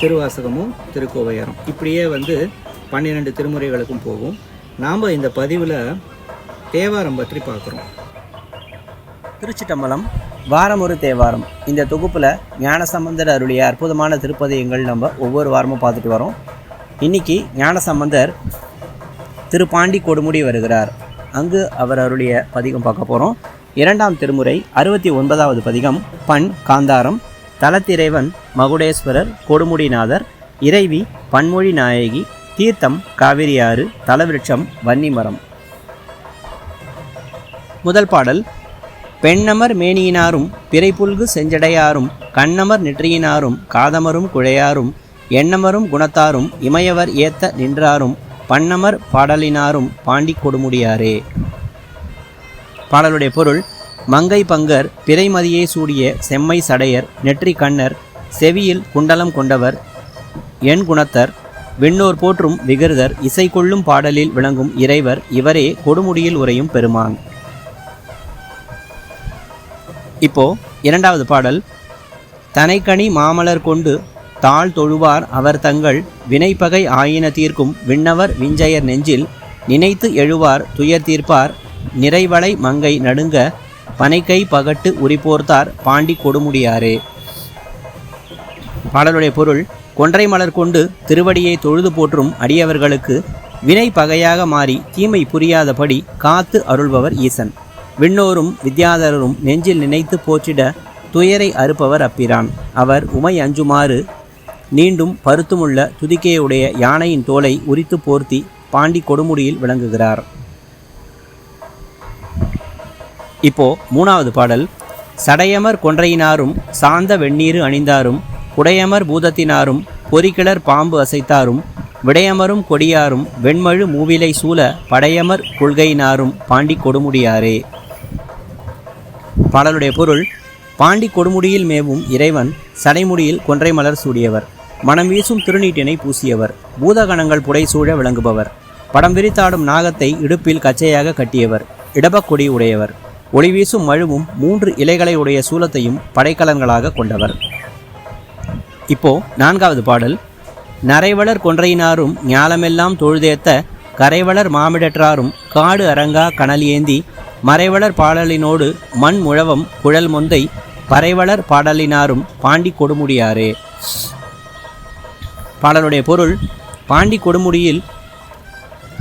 திருவாசகமும் திருக்கோவையாரம். இப்படியே வந்து பன்னிரெண்டு திருமுறைகளுக்கும் போகும். நாம் இந்த பதிவில் தேவாரம் பற்றி பார்க்குறோம். திருச்சிட்டம்பலம் வாரம் ஒரு தேவாரம். இந்த தொகுப்பில் ஞானசம்பந்தர் அருளிய அற்புதமான திருப்பதியங்கள் நம்ம ஒவ்வொரு வாரமும் பார்த்துட்டு வரோம். இன்னைக்கு ஞானசம்பந்தர் திருப்பாண்டி கொடுமுடி வருகிறார். அங்கு அவர் அருளிய பதிகம் பார்க்க போகிறோம் இரண்டாம் திருமுறை அறுபத்தி ஒன்பதாவது பதிகம் பண் காந்தாரம். தலத்திறைவன் மகுடேஸ்வரர் கொடுமுடிநாதர் இறைவி பன்மொழி நாயகி தீர்த்தம் காவிரியாறு தலவிருட்சம் வன்னிமரம். முதல் பாடல். பெண்ணமர் மேனியினாரும் பிறைப்புல்கு செஞ்சடையாரும் கண்ணமர் நெற்றியினாரும் காதமரும் குழையாரும் எண்ணமரும் குணத்தாரும் இமயவர் ஏத்த நின்றாரும் பண்ணமர் பாடலினாரும் பாண்டி கொடுமுடியாரே. பாடலுடைய பொருள். மங்கை பங்கர் பிறைமதியை சூடிய செம்மை சடையர் நெற்றி கண்ணர் செவியில் குண்டலம் கொண்டவர் எண் குணத்தர் விண்ணோர் போற்றும் விகிருதர் இசை கொள்ளும் பாடலில் விளங்கும் இறைவர் இவரே கொடுமுடியில் உரையும் பெருமான். இப்போ இரண்டாவது பாடல். தனைக்கனி மாமலர் கொண்டு தாழ் தொழுவார் அவர் தங்கள் வினைப்பகை ஆயின தீர்க்கும் விண்ணவர் விஞ்சையர் நெஞ்சில் நினைத்து எழுவார் துயர் தீர்ப்பார் நிறைவளை மங்கை நடுங்க பனைக்கை பகட்டு உரிப்போர்த்தார் பாண்டி கொடுமுடியாரே. பாடலுடைய பொருள் கொன்றை மலர் கொண்டு திருவடியை தொழுது போற்றும் அடியவர்களுக்கு வினை பகையாக மாறி தீமை புரியாதபடி காத்து அருள்பவர் ஈசன். விண்ணோரும் வித்யாதரரும் நெஞ்சில் நினைத்து போற்றிட துயரை அறுப்பவர் அப்பிரான். அவர் உமை அஞ்சுமாறு நீண்டும் பருத்துமுள்ள துதிக்கையுடைய யானையின் தோலை உரித்து போர்த்தி பாண்டி கொடுமுடியில் விளங்குகிறார். இப்போ மூணாவது பாடல். சடையமர் கொன்றையினாரும் சாந்த வெந்நீரு அணிந்தாரும் குடையமர் பூதத்தினாரும் பொறிக்கிளர் பாம்பு அசைத்தாரும் விடையமரும் கொடியாரும் வெண்மழு மூவிலை சூழ படையமர் கொள்கையினாரும் பாண்டி கொடுமுடியாரே. பாடலுடைய பொருள் பாண்டி கொடுமுடியில் மேவும் இறைவன் சடைமுடியில் கொன்றை மலர் சூடியவர் மனம் வீசும் திருநீட்டினை பூசியவர் பூதகணங்கள் புடைசூழ விளங்குபவர் படம் விரித்தாடும் நாகத்தை இடுப்பில் கச்சையாக கட்டியவர் இடபக்கொடி உடையவர். ஒளிவீசும் மழுவும் மூன்று இலைகளை உடைய சூலத்தையும் படைக்கலன்களாக கொண்டவர். இப்போ நான்காவது பாடல். நரைவளர் கொன்றையினாரும் ஞாலமெல்லாம் தொழுதேத்த கரைவளர் மாமிடற்றாரும் காடு அரங்கா கனல் ஏந்தி மறைவளர் பாடலினோடு மண் முழவம் குழல் மொந்தை பறைவளர் பாடலினாரும் பாண்டி கொடுமுடியாரே. பாடலுடைய பொருள் பாண்டி கொடுமுடியில்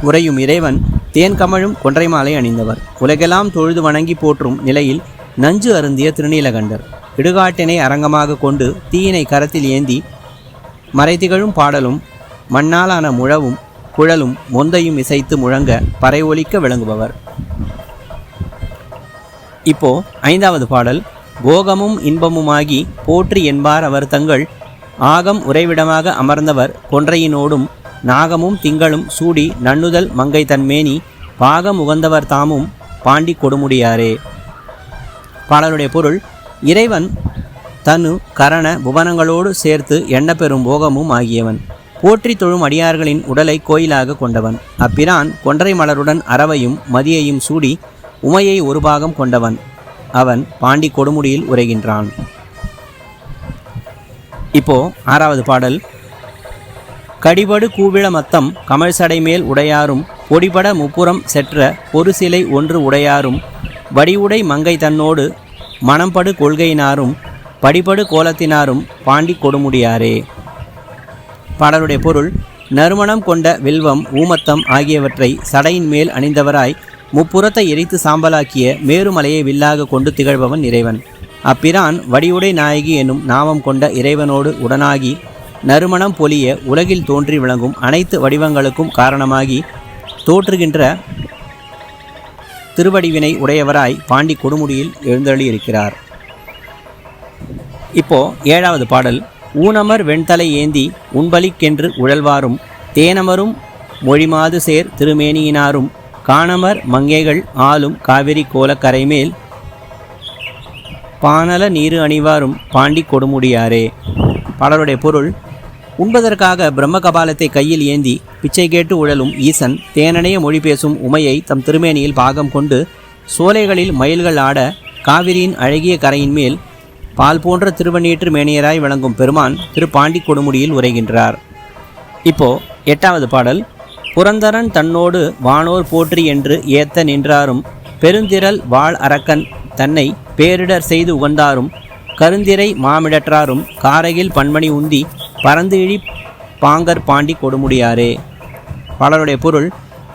உறையும் இறைவன் தேன் கமழும் கொன்றை மாலை அணிந்தவர். உலகெல்லாம் தொழுது வணங்கி போற்றும் நிலையில் நஞ்சு அருந்திய திருநீலகண்டர். இடுகாட்டினை அரங்கமாக கொண்டு தீயினை கரத்தில் ஏந்தி மறைதிகழும் பாடலும் மண்ணாலான முழவும் குழலும் மொந்தையும் இசைத்து முழங்க பறை ஒலிக்க விளங்குபவர். இப்போ ஐந்தாவது பாடல். போகமும் இன்பமுமாகி போற்றி என்பார் அவர் தங்கள் ஆகம் உறைவிடமாக அமர்ந்தவர் கொன்றையினோடும் நாகமும் திங்களும் சூடி நன்னுதல் மங்கை தன்மேனி பாகம் உகந்தவர் தாமும் பாண்டி கொடுமுடியாரே. பாடலுடைய பொருள் இறைவன் தனு கரண புவனங்களோடு சேர்த்து எண்ணப்பெறும் போகமும் ஆகியவன். போற்றி தொழும் அடியார்களின் உடலை கோயிலாக கொண்டவன். அப்பிரான் கொன்றை மலருடன் அறவையும் மதியையும் சூடி உமையை ஒரு பாகம் கொண்டவன். அவன் பாண்டி கொடுமுடியில் உரைகின்றான் இப்போ ஆறாவது பாடல் கடிபடு கூவிள மத்தம் கமல் சடை மேல் உடையாரும் பொடிபட முப்புறம் செற்ற ஒரு சிலை ஒன்று உடையாரும் வடிவுடை மங்கை தன்னோடு மணம்படு கொள்கையினாரும் படிபடு கோலத்தினாரும் பாண்டி கொடுமுடியாரே. பாடலுடைய பொருள் நறுமணம் கொண்ட வில்வம் ஊமத்தம் ஆகியவற்றை சடையின் மேல் அணிந்தவராய் முப்புறத்தை எரித்து சாம்பலாக்கிய மேருமலையை வில்லாக கொண்டு திகழ்பவன் இறைவன். அப்பிரான் வடிவுடை நாயகி என்னும் நாமம் கொண்ட இறைவனோடு உடனாகி நறுமணம் பொலிய உலகில் தோன்றி விளங்கும் அனைத்து வடிவங்களுக்கும் காரணமாகி தோற்றுகின்ற திருவடிவினை உடையவராய் பாண்டி கொடுமுடியில் எழுந்தள்ளியிருக்கிறார் இப்போ ஏழாவது பாடல். ஊனமர் வெண்தலை ஏந்தி உண்பலிக்கென்று உழல்வாரும் தேனமரும் மொழிமாது சேர் திருமேனியினாரும் காணமர் மங்கைகள் ஆளும் காவிரி கோலக்கரைமேல் பானல நீரு அணிவாரும் பாண்டி கொடுமுடியாரே. பாடலுடைய பொருள் உண்பதற்காக பிரம்ம கபாலத்தை கையில் ஏந்தி பிச்சை கேட்டு உழலும் ஈசன் தேனனைய மொழி பேசும் உமையை தம் திருமேனியில் பாகம் கொண்டு சோலைகளில் மயில்கள் ஆட காவிரியின் அழகிய கரையின் மேல் பால் போன்ற திருவண்ணீற்று மேனியராய் விளங்கும் பெருமான் திரு பாண்டி கொடுமுடியில் உரைகின்றார். இப்போ எட்டாவது பாடல். புரந்தரன் தன்னோடு வானோர் போற்றி என்று ஏத்த நின்றாரும் பெருந்திரல் வாழ் அரக்கன் தன்னை பேரிடர் செய்து உகந்தாரும் கருந்திரை மாமிடற்றாரும் காரையில் பன்மணி உந்தி பறந்து இழி பாங்கர் பாண்டி கொடுமுடியாரே. பலருடைய பொருள்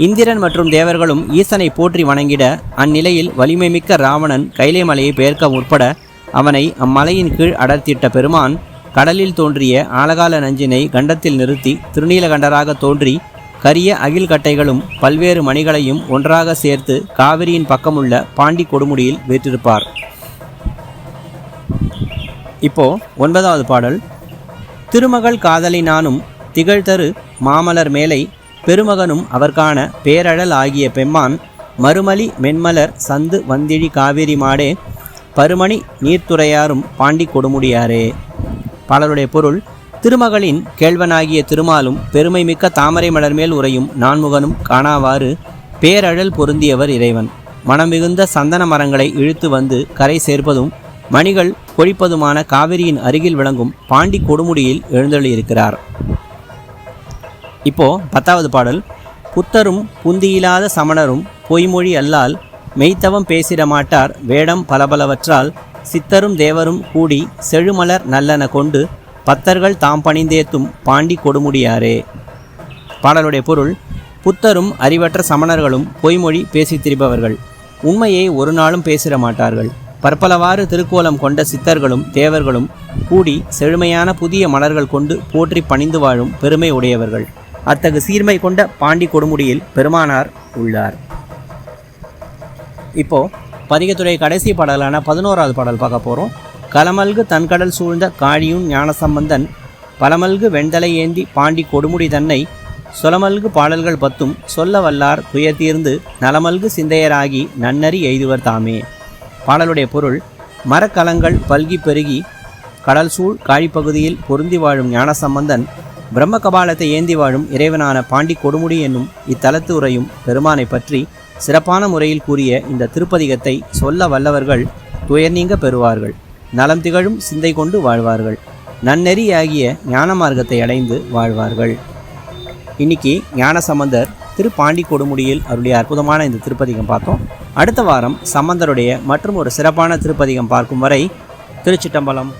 இந்திரன் மற்றும் தேவர்களும் ஈசனை போற்றி வணங்கிட அந்நிலையில் வலிமைமிக்க ராவணன் கைலை மலையை பெயர்க்க முற்பட அவனை அம்மலையின் கீழ் அடர்த்திட்ட பெருமான் கடலில் தோன்றிய ஆலகால நஞ்சினை கண்டத்தில் நிறுத்தி திருநீலகண்டராக தோன்றி கரிய அகில் கட்டைகளும் பல்வேறு மணிகளையும் ஒன்றாக சேர்த்து காவிரியின் பக்கமுள்ள பாண்டி கொடுமுடியில் வீற்றிருப்பார். இப்போ ஒன்பதாவது பாடல். திருமகள் காதலி நானும் திகழ்தரு மாமலர் மேலை பெருமகனும் அவர்கான பேரழல் ஆகிய பெம்மான் மறுமலி மென்மலர் சந்து வந்திழி காவிரி மாடே பருமணி நீர்த்துறையாரும் பாண்டி கொடுமுடியாரே. பாடலுடைய பொருள் திருமகளின் கேழ்வனாகிய திருமாலும் பெருமை மிக்க தாமரை மலர் மேல் உறையும் நான்முகனும் காணாவாறு பேரழல் பொருந்தியவர் இறைவன். மனம் மிகுந்த சந்தன மரங்களை இழுத்து வந்து கரை சேர்ப்பதும் மணிகள் கொழிப்பதுமான காவிரியின் அருகில் விளங்கும் பாண்டி கொடுமுடியில் எழுந்தள்ளியிருக்கிறார் இப்போ பத்தாவது பாடல். புத்தரும் புந்தியில்லாத சமணரும் பொய்மொழி அல்லால் மெய்த்தவம் பேசிட மாட்டார் வேடம் பலபலவற்றால் சித்தரும் தேவரும் கூடி செழுமலர் நல்லன கொண்டு பத்தர்கள் தாம் பணிந்தேத்தும் பாண்டி கொடுமுடியாரே. பாடலுடைய பொருள் புத்தரும் அறிவற்ற சமணர்களும் பொய்மொழி பேசித் திரிபவர்கள் உண்மையை ஒரு நாளும் பேசிட மாட்டார்கள். பற்பலவாறு திருக்கோலம் கொண்ட சித்தர்களும் தேவர்களும் கூடி செழுமையான புதிய மலர்கள் கொண்டு போற்றி பணிந்து வாழும் பெருமை உடையவர்கள். அத்தகு சீர்மை கொண்ட பாண்டி கொடுமுடியில் பெருமானார் உள்ளார். இப்போ பதிகத்துறை கடைசி பாடலான பதினோராவது பாடல் பார்க்க போகிறோம் கலமல்கு தன்கடல் சூழ்ந்த காழியும் ஞானசம்பந்தன் பலமல்கு வெண்தலை ஏந்தி பாண்டி கொடுமுடி தன்னை சொலமல்கு பாடல்கள் பத்தும் சொல்ல வல்லார் துயர் தீர்ந்து நலமல்கு சிந்தையராகி நன்னறி எய்துவர் தாமே. பாடலுடைய பொருள் மரக்கலங்கள் பல்கி பெருகி கடல் சூழ் காழிப்பகுதியில் பொருந்தி வாழும் ஞானசம்பந்தன் பிரம்ம கபாலத்தை ஏந்தி வாழும் இறைவனான பாண்டி கொடுமுடி என்னும் இத்தலத்து உரையும் பெருமானை பற்றி சிறப்பான முறையில் கூறிய இந்த திருப்பதிகத்தை சொல்ல வல்லவர்கள் துயர் நீங்க பெறுவார்கள். நலம் திகழும் சிந்தை கொண்டு வாழ்வார்கள். நன்னெறியாகிய ஞான மார்க்கத்தை அடைந்து வாழ்வார்கள். இன்னைக்கு ஞானசம்பந்தர் திரு பாண்டி கொடுமுடியில் அருளிய அற்புதமான இந்த திருப்பதிகம் பார்த்தோம். அடுத்த வாரம் சம்பந்தருடைய மற்றும் ஒரு சிறப்பான திருப்பதிகம் பார்க்கும் வரை திருச்சிட்டம்பலம்.